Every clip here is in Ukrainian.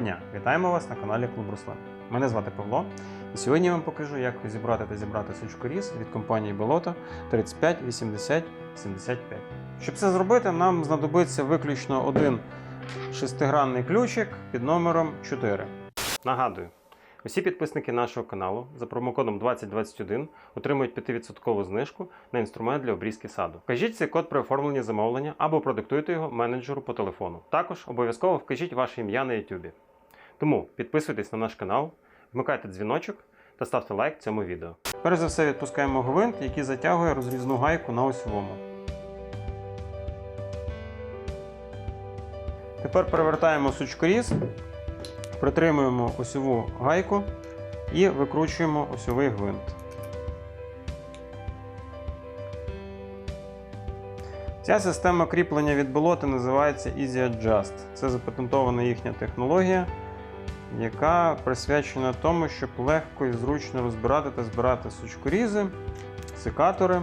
дня! Вітаємо вас на каналі Клуб Руслан. Мене звати Павло, і сьогодні я вам покажу, як зібрати та зібрати сучкоріз від компанії Болото 35 80 75. Щоб це зробити, нам знадобиться виключно один шестигранний ключик під номером 4. Нагадую, усі підписники нашого каналу за промокодом 2021 отримують 5% знижку на інструмент для обрізки саду. Вкажіть цей код при оформленні замовлення або продиктуйте його менеджеру по телефону. Також обов'язково вкажіть ваше ім'я на YouTube. Тому підписуйтесь на наш канал, вмикайте дзвіночок та ставте лайк цьому відео. Перш за все відпускаємо гвинт, який затягує розрізну гайку на осьовому. Тепер перевертаємо сучкоріз, притримуємо осьову гайку і викручуємо осьовий гвинт. Ця система кріплення від болота називається Easy Adjust. Це запатентована їхня технологія, яка присвячена тому, щоб легко і зручно розбирати та збирати сучкорізи, секатори.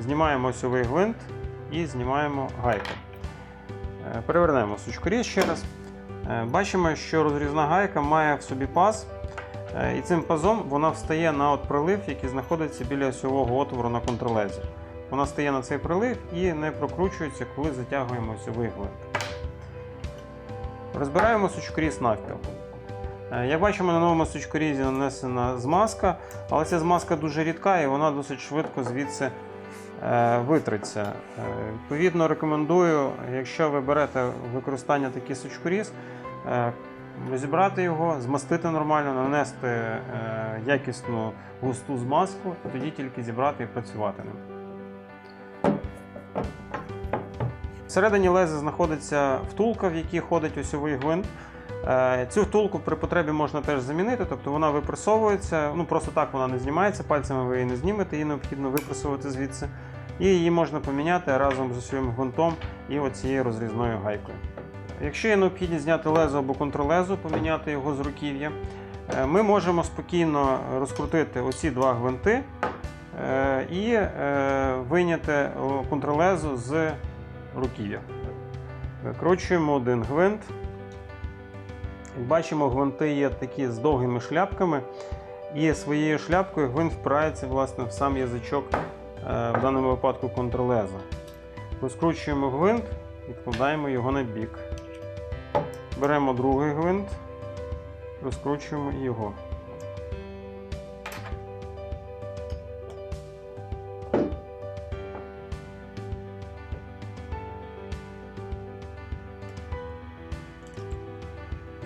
Знімаємо осьовий гвинт і знімаємо гайку. Е, Перевернемо сучкоріз ще раз. Е, Бачимо, що розрізна гайка має в собі паз, е, і цим пазом вона встає на от прилив, який знаходиться біля осьового отвору на контролезі. Вона стає на цей прилив і не прокручується, коли затягуємо осьовий гвинт. Розбираємо сучкоріз навпіл. Е, Як бачимо, на новому сучкорізі нанесена змазка, але ця змазка дуже рідка і вона досить швидко звідси е, витриться. Е, Відповідно, рекомендую, якщо ви берете використання такий сучкоріз, розібрати його, змастити нормально, нанести якісну густу змазку, тоді тільки зібрати і працювати ним. Всередині леза знаходиться втулка, в якій ходить осьовий гвинт. Е, Цю втулку при потребі можна теж замінити, тобто вона випресовується. Ну просто так вона не знімається, пальцями ви її не знімете, її необхідно випресувати звідси. І її можна поміняти разом з осьовим гвинтом і оцією розрізною гайкою. Якщо є необхідність зняти лезо або контролезо, поміняти його з руків'я, е, ми можемо спокійно розкрутити оці два гвинти е, і е, вийняти о, контролезо з руків'я. Викручуємо один гвинт. Бачимо, гвинти є такі з довгими шляпками, і своєю шляпкою гвинт впирається власне, в сам язичок, е, в даному випадку контролеза. Розкручуємо гвинт, відкладаємо його на бік. Беремо другий гвинт, розкручуємо його.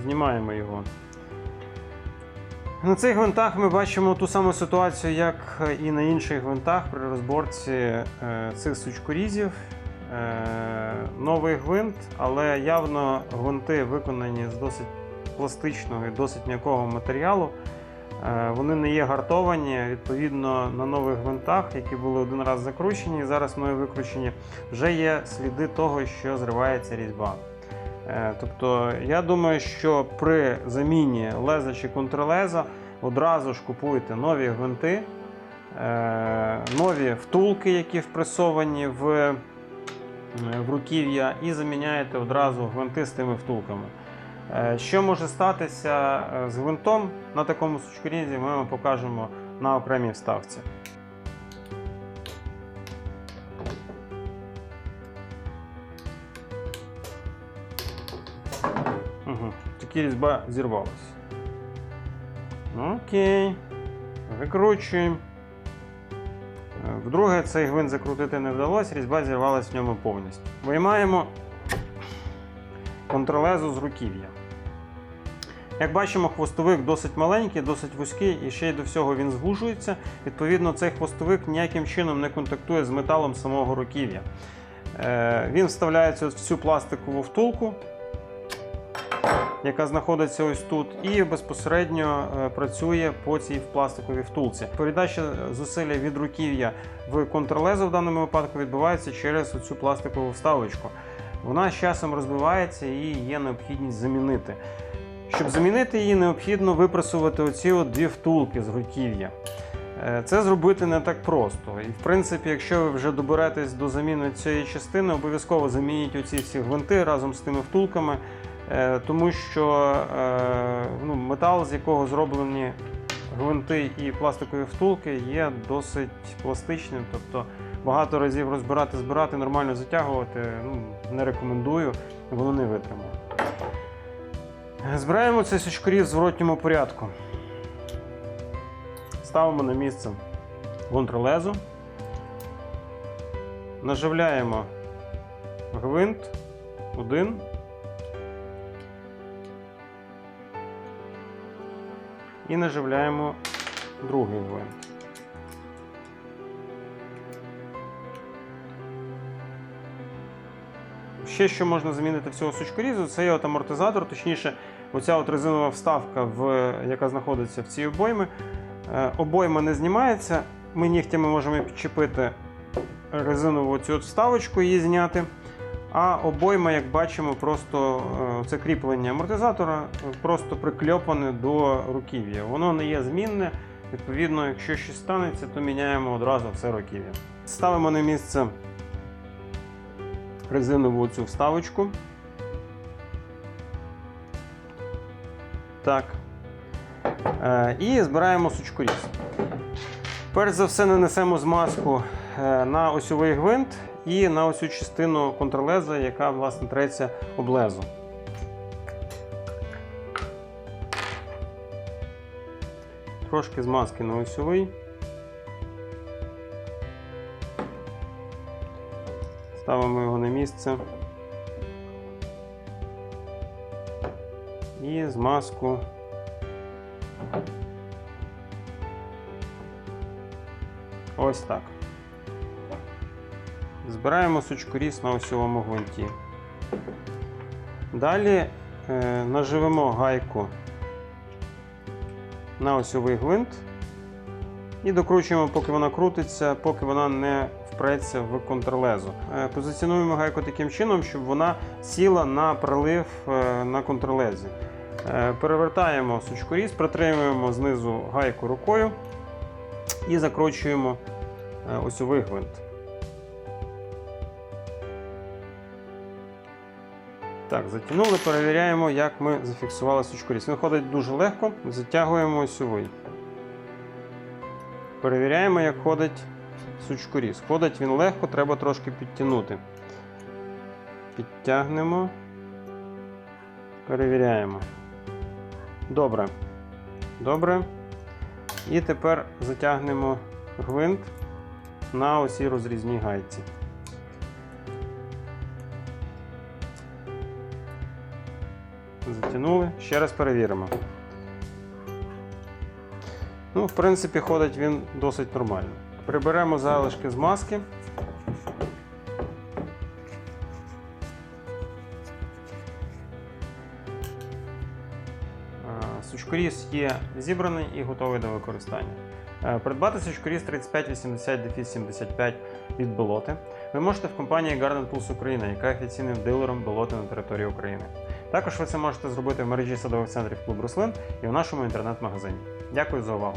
Знімаємо його. На цих гвинтах ми бачимо ту саму ситуацію, як і на інших гвинтах при розборці е, цих сучкорізів. Е, новий гвинт, але явно гвинти виконані з досить пластичного і досить м'якого матеріалу. Е, вони не є гартовані. Відповідно, на нових гвинтах, які були один раз закручені, зараз мною викручені, вже є сліди того, що зривається різьба. Е, Тобто, я думаю, що при заміні леза чи контрлеза одразу ж купуйте нові гвинти, е, нові втулки, які впресовані в, е, в руків'я, і заміняєте одразу гвинти з тими втулками. Що може статися з гвинтом на такому сучкорізі, ми вам покажемо на окремій вставці. Такі різьба зірвалася. Окей. Викручуємо. Е, Вдруге, цей гвинт закрутити не вдалося, різьба зірвалася в ньому повністю. Виймаємо контролезу з руків'я. Як бачимо, хвостовик досить маленький, досить вузький і ще й до всього він звужується. Відповідно, цей хвостовик ніяким чином не контактує з металом самого руків'я. Е, Він вставляється в цю пластикову втулку, яка знаходиться ось тут, і безпосередньо е, працює по цій пластиковій втулці. Передача зусилля від руків'я в контролезо в даному випадку відбувається через цю пластикову вставочку. Вона з часом розбивається і є необхідність замінити. Щоб замінити її, необхідно випресувати оці дві втулки з руків'я. Е, Це зробити не так просто. І в принципі, якщо ви вже доберетесь до заміни цієї частини, обов'язково замініть оці всі гвинти разом з тими втулками. Е, тому що е, ну, метал, з якого зроблені гвинти і пластикові втулки, є досить пластичним. Тобто багато разів розбирати, збирати, нормально затягувати ну, не рекомендую, воно не витримає. Збираємо цей сучкоріз в зворотньому порядку. Ставимо на місце контрлезу. Наживляємо гвинт один. І наживляємо другий гвинт. Ще що можна замінити в цього сучкорізу, це є от амортизатор, точніше, оця от резинова вставка, в, яка знаходиться в цій обоймі. Е, Обойма не знімається. Ми нігтями можемо підчепити резинову цю от вставочку її зняти. А обойма, як бачимо, просто е, це кріплення амортизатора е, просто прикльопане до руків'я. Воно не є змінне. Відповідно, якщо щось станеться, то міняємо одразу все руків'я. Ставимо на місце резинову цю вставочку. Так. Е, І збираємо сучкоріз. Перш за все нанесемо змазку на осьовий гвинт і на оцю частину контрлеза, яка власне треться об лезо. Трошки змазки на осьовий. Ставимо його на місце. І змазку ось так. Збираємо сучкоріз на осьовому гвинті. Далі е, наживемо гайку на осьовий гвинт і докручуємо, поки вона крутиться, поки вона не впреться в контрлезу. Е, позиціонуємо гайку таким чином, щоб вона сіла на прилив е, на контрлезі. Е, перевертаємо сучкоріз, притримуємо знизу гайку рукою і закручуємо е, осьовий гвинт. Так, затягнули, перевіряємо, як ми зафіксували сучкоріз. Він ходить дуже легко, затягуємо осьовий. Перевіряємо, як ходить сучкоріз. Ходить він легко, треба трошки підтягнути. Підтягнемо. Перевіряємо. Добре. Добре. І тепер затягнемо гвинт на оцій розрізній гайці. Затягнули. Ще раз перевіримо. Ну, в принципі, ходить він досить нормально. Приберемо залишки з маски. Е, Сучкоріз є зібраний і готовий до використання. Е, Придбати сучкоріз 3580-75 від Белоти ви можете в компанії Garden Pulse Україна, яка офіційним дилером Белоти на території України. Також ви це можете зробити в мережі садових центрів клуб рослин і в нашому інтернет-магазині. Дякую за увагу!